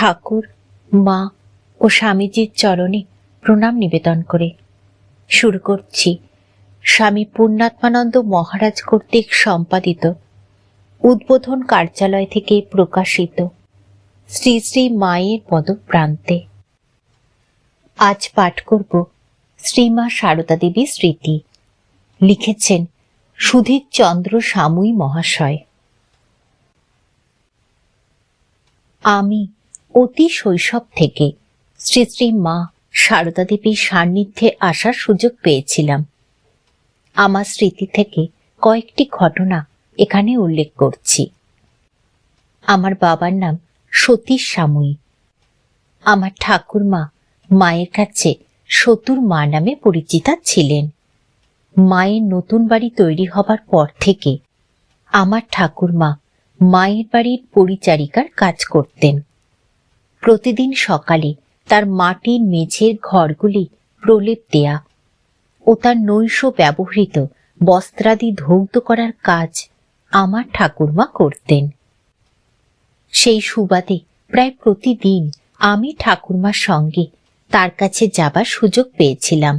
ঠাকুর, মা ও স্বামীজির চরণে প্রণাম নিবেদন করে। শুরু করছি। স্বামী পূর্ণাত্মানন্দ মহারাজ কর্তৃক সম্পাদিত উদ্বোধন কার্যালয় থেকে প্রকাশিত শ্রী শ্রী মায়ের পদপ্রান্তে। আজ পাঠ করব শ্রীমা সারদা দেবী স্মৃতি। লিখেছেন সুধীর চন্দ্র সামুই মহাশয়। আমি অতি শৈশব থেকে শ্রী শ্রী মা সারদা দেবীর সান্নিধ্যে আসার সুযোগ পেয়েছিলাম। আমার স্মৃতি থেকে কয়েকটি ঘটনা এখানে উল্লেখ করছি। আমার বাবার নাম সতীশ সামুই। আমার ঠাকুরমা মায়ের কাছে সতুর মা নামে পরিচিতা ছিলেন। মায়ের নতুন বাড়ি তৈরি হবার পর থেকে আমার ঠাকুরমা মায়ের বাড়ির পরিচারিকার কাজ করতেন। প্রতিদিন সকালে তার মাটির মেঝের ঘরগুলি প্রলেপ দেয়া ও তার নৈশ ব্যবহৃত বস্ত্রাদি ধৌত করার কাজ আমার ঠাকুরমা করতেন। সেই সুবাদে প্রায় প্রতিদিন আমি ঠাকুরমার সঙ্গে তার কাছে যাবার সুযোগ পেয়েছিলাম।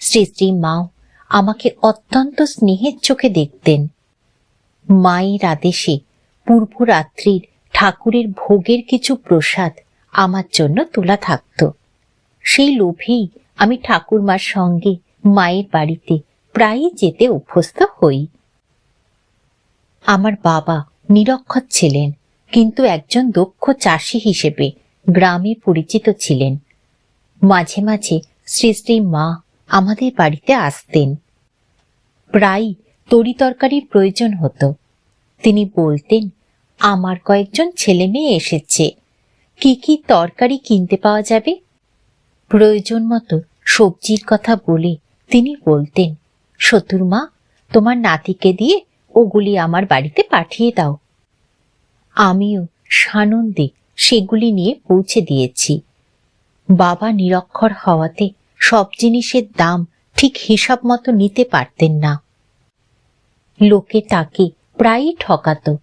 শ্রী শ্রী মাও আমাকে অত্যন্ত স্নেহের চোখে দেখতেন। মায়ের আদেশে পূর্বরাত্রির ঠাকুরের ভোগের কিছু প্রসাদ আমার জন্য তোলা থাকত। সেই লোভেই আমি ঠাকুরমার সঙ্গে মায়ের বাড়িতে প্রায়ই যেতে অভ্যস্ত হই। আমার বাবা নিরক্ষর ছিলেন, কিন্তু একজন দক্ষ চাষি হিসেবে গ্রামে পরিচিত ছিলেন। মাঝে মাঝে শ্রী শ্রী মা আমাদের বাড়িতে আসতেন। প্রায় তরিতরকারির প্রয়োজন হতো। তিনি বলতেন আমার কয়েকজন ছেলে মেয়ে এসেছে। কি কি তরকারি কিনতে পাওয়া যাবে? প্রয়োজন মতো সবজির কথা বলে তিনি বলতেন শত্রু মা, তোমার নাতিকে দিয়ে ওগুলি আমার বাড়িতে পাঠিয়ে দাও। আমিও সানন্দে সেগুলি নিয়ে পৌঁছে দিয়েছি। বাবা নিরক্ষর হওয়াতে সব জিনিসের দাম ঠিক হিসাব মতো নিতে পারতেন না। লোকে তাকে প্রায়ই ঠকাত।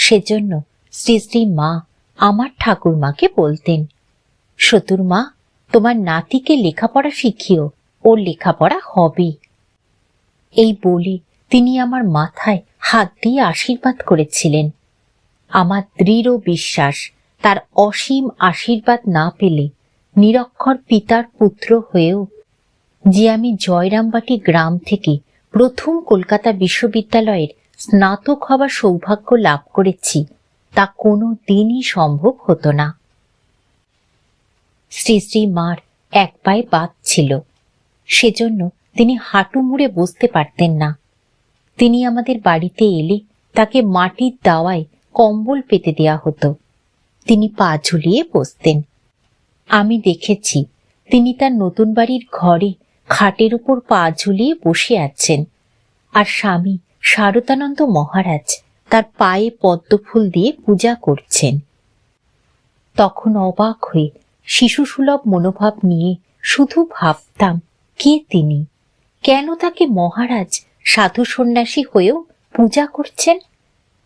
সেজন্য শ্রী শ্রী মা আমার ঠাকুর ঠাকুরমাকে বলতেন, শতুর মা, তোমার নাতিকে লেখাপড়া শিখিও, ওর লেখাপড়া হবে এই বলে তিনি আমার মাথায় হাত দিয়ে আশীর্বাদ করেছিলেন। আমার দৃঢ় বিশ্বাস তার অসীম আশীর্বাদ না পেলে নিরক্ষর পিতার পুত্র হয়েও যে আমি জয়রামবাটি গ্রাম থেকে প্রথম কলকাতা বিশ্ববিদ্যালয়ের স্নাতক হবার সৌভাগ্য লাভ করেছি, তা কোনো দিনই সম্ভব হতো না। শ্রী শ্রী মার এক পায়ে বাদ ছিল। সেজন্য তিনি হাঁটু মুড়ে বসতে পারতেন না। তিনি আমাদের বাড়িতে এলে তাকে মাটির দাওয়ায় কম্বল পেতে দেয়া হতো। তিনি পা ঝুলিয়ে বসতেন। আমি দেখেছি তিনি তার নতুন বাড়ির ঘরে খাটের উপর পা ঝুলিয়ে বসে আছেন। আর স্বামী শারদানন্দ মহারাজ তার পায়ে পদ্মফুল দিয়ে পূজা করছেন। তখন অবাক হয়ে শিশুসুলভ মনোভাব নিয়ে শুধু ভাবতাম, কে তিনি? কেন তাকে মহারাজ সাধু সন্ন্যাসী হয়েও পূজা করছেন?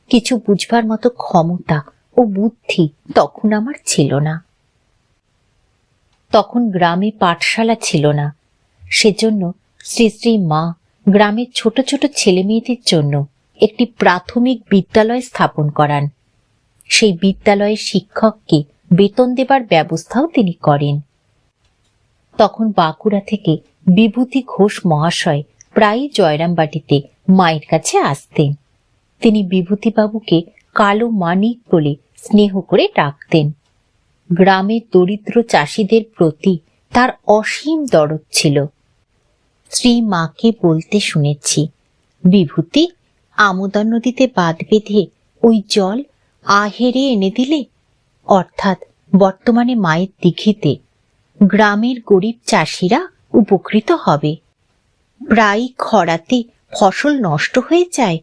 কিছু বুঝবার মতো ক্ষমতা ও বুদ্ধি তখন আমার ছিল না। তখন গ্রামে পাঠশালা ছিল না। সেজন্য শ্রী শ্রী মা গ্রামের ছোট ছোট ছেলে মেয়েদের জন্য একটি প্রাথমিক বিদ্যালয় স্থাপন করান। সেই বিদ্যালয়ের শিক্ষককে বেতন দেবার ব্যবস্থাও তিনি করেন। তখন বাঁকুড়া থেকে বিভূতি ঘোষ মহাশয় প্রায়ই জয়রামবাটিতে মায়ের কাছে আসতেন। তিনি বিভূতিবাবুকে কালো মানিক বলে স্নেহ করে ডাকতেন। গ্রামের দরিদ্র চাষিদের প্রতি তার অসীম দরদ ছিল। শ্রী মাকে বলতে শুনেছি, বিভূতি আমোদা নদীতে বাঁধ বেঁধে ওই জল আহেরে এনে দিলে? অর্থাৎ বর্তমানে মায়ের দিঘিতে গ্রামের গরিব চাষিরা উপকৃত হবে। প্রায় খরাতে ফসল নষ্ট হয়ে যায়।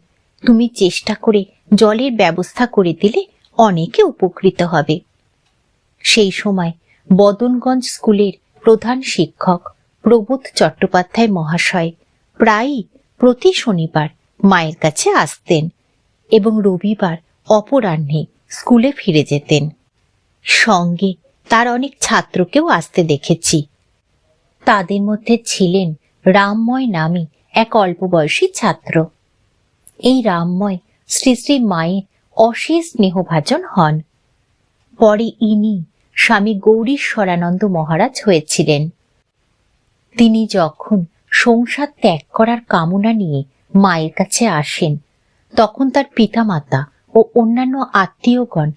তুমি চেষ্টা করে জলের ব্যবস্থা করে দিলে অনেকে উপকৃত হবে। সেই সময় বদনগঞ্জ স্কুলের প্রধান শিক্ষক প্রবোধ চট্টোপাধ্যায় মহাশয় প্রায়ই প্রতি শনিবার মায়ের কাছে আসতেন এবং রবিবার অপরাহ্নে স্কুলে ফিরে যেতেন। সঙ্গে তার অনেক ছাত্রকেও আসতে দেখেছি। তাদের মধ্যে ছিলেন রামময় নামে এক অল্প বয়সী ছাত্র। এই রামময় শ্রী শ্রী মায়ের অশেষ স্নেহভাজন হন। পরে ইনি স্বামী গৌরীশ্বরানন্দ মহারাজ হয়েছিলেন। তিনি যখন সংসার ত্যাগ করার কামনা নিয়ে মায়ের কাছে আসেন, তখন তার পিতামাতা ও অন্যান্য আত্মীয়গণ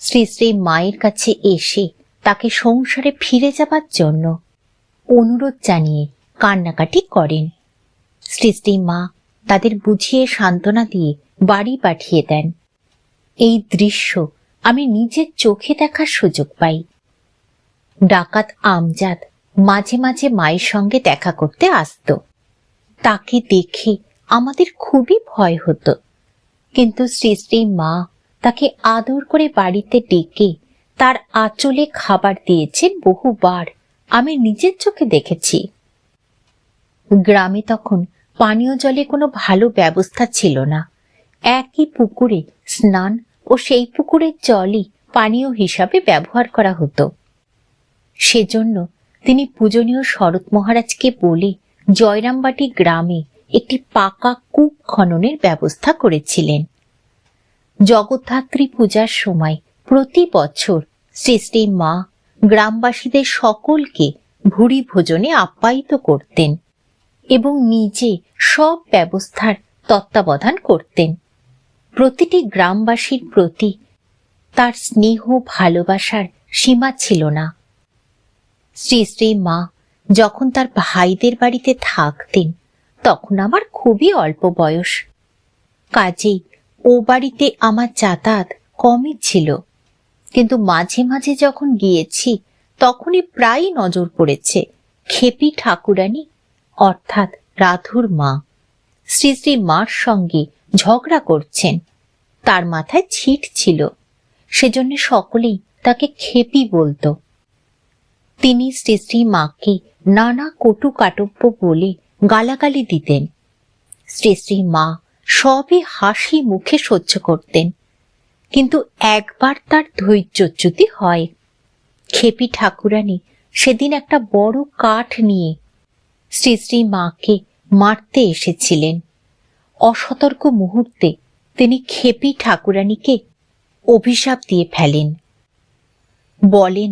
শ্রী শ্রী মায়ের কাছে এসে তাকে সংসারে ফিরে যাবার জন্য অনুরোধ জানিয়ে কান্নাকাটি করেন। শ্রী শ্রী মা তাদের বুঝিয়ে সান্ত্বনা দিয়ে বাড়ি পাঠিয়ে দেন। এই দৃশ্য আমি নিজের চোখে দেখার সুযোগ পাই। ডাকাত আমজাদ মাঝে মাঝে মায়ের সঙ্গে দেখা করতে আসতো। তাকে দেখে আমাদের খুবই ভয় হতো। কিন্তু শ্রী শ্রী মা তাকে আদর করে বাড়িতে ডেকে তার আঁচলে খাবার দিয়েছেন বহুবার। আমি নিজের চোখে দেখেছি। গ্রামে তখন পানীয় জলে কোনো ভালো ব্যবস্থা ছিল না। একই পুকুরে স্নান ও সেই পুকুরের জলই পানীয় হিসাবে ব্যবহার করা হতো। সেজন্য তিনি পূজনীয় শরৎ মহারাজকে বলে জয়রামবাটি গ্রামে একটি পাকা কূপ খননের ব্যবস্থা করেছিলেন। জগদ্ধাত্রী পূজার সময় প্রতি বছর শ্রী মা গ্রামবাসীদের সকলকে ভুরি ভোজনে আপ্যায়িত করতেন এবং নিজে সব ব্যবস্থার তত্ত্বাবধান করতেন। প্রতিটি গ্রামবাসীর প্রতি তার স্নেহ ভালোবাসার সীমা ছিল না। শ্রী শ্রী মা যখন তার ভাইদের বাড়িতে থাকতেন, তখন আমার খুবই অল্প বয়স। কাজেই ও বাড়িতে আমার যাতায়াত কমই ছিল। কিন্তু মাঝে মাঝে যখন গিয়েছি, তখনই প্রায় নজর পড়েছে খেপি ঠাকুরানী, অর্থাৎ রাধুর মা। শ্রী শ্রী মার সঙ্গে ঝগড়া করছেন। তার মাথায় ছিট ছিল। সেজন্য সকলেই তাকে খেপি বলতো। তিনি শ্রী শ্রী মাকে নানা কটু কাটব্য বলে গালাগালি দিতেন। শ্রী শ্রী মা সবই হাসি মুখে সহ্য করতেন, কিন্তু একবার তার ধৈর্যচ্যুতি হয়। খেপি ঠাকুরানী সেদিন একটা বড় কাঠ নিয়ে শ্রী শ্রী মাকে মারতে এসেছিলেন। অসতর্ক মুহূর্তে তিনি খেপি ঠাকুরানীকে অভিশাপ দিয়ে ফেলেন। বলেন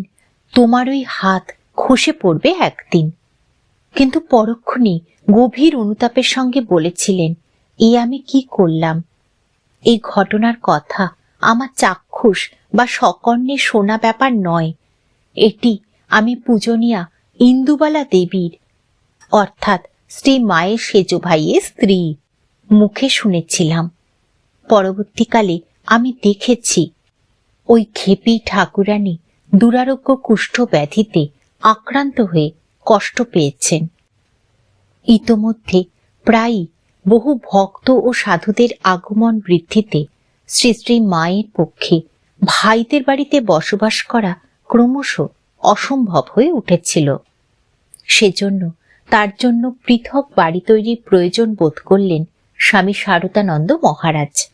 তোমার ওই হাত খসে পড়বে একদিন। কিন্তু পরক্ষণে গভীর অনুতাপের সঙ্গে বলেছিলেন, এ আমি কি করলাম? এই ঘটনার কথা আমার চাক্ষুষ বা সকর্ণে শোনা ব্যাপার নয়। এটি আমি পূজনীয়া ইন্দুবালা দেবীর, অর্থাৎ শ্রী মায়ের সেজ ভাইয়ের স্ত্রী। মুখে শুনেছিলাম। পরবর্তীকালে আমি দেখেছি, ওই খেপি ঠাকুরানী দুরারোগ্য কুষ্ঠ ব্যাধিতে আক্রান্ত হয়ে কষ্ট পেয়েছেন। ইতোমধ্যে প্রায়ই বহু ভক্ত ও সাধুদের আগমন বৃদ্ধিতে শ্রী শ্রী মায়ের পক্ষে ভাইদের বাড়িতে বসবাস করা ক্রমশ অসম্ভব হয়ে উঠেছিল। সেজন্য তার জন্য পৃথক বাড়ি তৈরির প্রয়োজন বোধ করলেন স্বামী শারদানন্দ মহারাজ।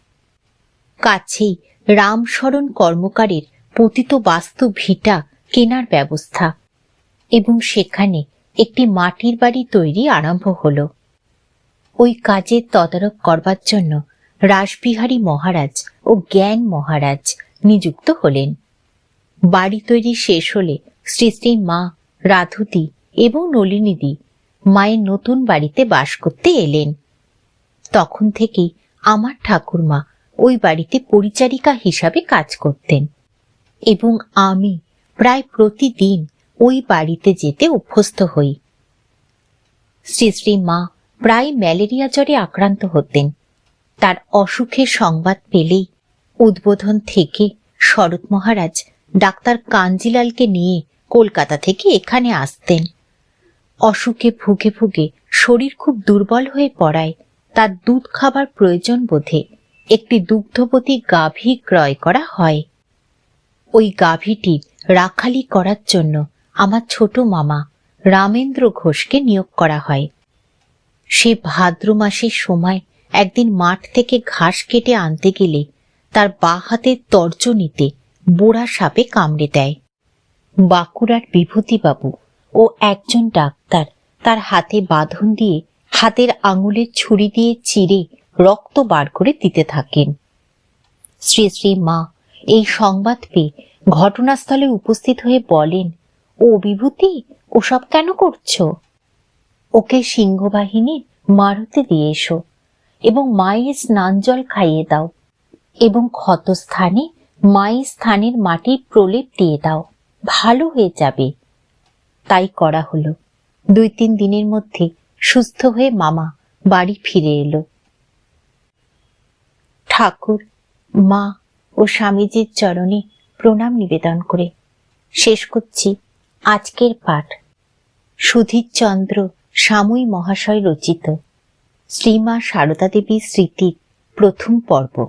কাছেই রামশরণ কর্মকারের পতিত বাস্তু ভিটা কেনার ব্যবস্থা। এবং সেখানে একটি মাটির বাড়ি তৈরি আরম্ভ হল। ওই কাজের তদারক করবার জন্য রাসবিহারী মহারাজ ও জ্ঞান মহারাজ নিযুক্ত হলেন। বাড়ি তৈরি শেষ হলে শ্রী মা রাধুতি এবং নলিনীদি মায়ের নতুন বাড়িতে বাস করতে এলেন। তখন থেকেই আমার ঠাকুরমা ওই বাড়িতে পরিচারিকা হিসাবে কাজ করতেন। এবং আমি প্রায় প্রতিদিন ওই বাড়িতে যেতে অভ্যস্ত হই। শ্রী শ্রী মা প্রায় ম্যালেরিয়া জ্বরে আক্রান্ত হতেন। তার অসুখের সংবাদ পেলেই উদ্বোধন থেকে শরৎ মহারাজ ডাক্তার কাঞ্জিলালকে নিয়ে কলকাতা থেকে এখানে আসতেন। অসুখে ভুগে ভুগে শরীর খুব দুর্বল হয়ে পড়ায় তার দুধ খাবার প্রয়োজন বোধে একটি দুগ্ধবতী গাভী ক্রয় করা হয়। ওই গাভীটি রাখালি করার জন্য আমার ছোট মামা রামেন্দ্র ঘোষকে নিয়োগ করা হয়। সে ভাদ্র মাসের সময় একদিন মাঠ থেকে ঘাস কেটে আনতে গেলে তার বা হাতের তর্জনীতে বোড়া সাপে কামড়ে দেয়। বাঁকুড়ার বিভূতিবাবু ও একজন ডাক্তার তার হাতে বাঁধন দিয়ে হাতের আঙুলের ছুরি দিয়ে চিরে রক্ত বার করে দিতে থাকেন। শ্রী শ্রী মা এই সংবাদ পেয়ে ঘটনাস্থলে উপস্থিত হয়ে বলেন, ও বিভূতি, ওসব কেন করছ? ওকে সিংহবাহিনী মারুতে দিয়ে এসো এবং মায়ের স্নান জল খাইয়ে দাও এবং ক্ষতস্থানে মায়ের স্থানের মাটির প্রলেপ দিয়ে দাও। ভালো হয়ে যাবে। তাই করা হলো। দুই তিন দিনের মধ্যে সুস্থ হয়ে মামা বাড়ি ফিরে এলো। ঠাকুর, মা ও স্বামীজির চরণে প্রণাম নিবেদন করে। শেষ করছি আজকের পাঠ। সুধীর চন্দ্র সাময়ী মহাশয় রচিত। শ্রীমা সারদা দেবীর স্মৃতির প্রথম পর্ব।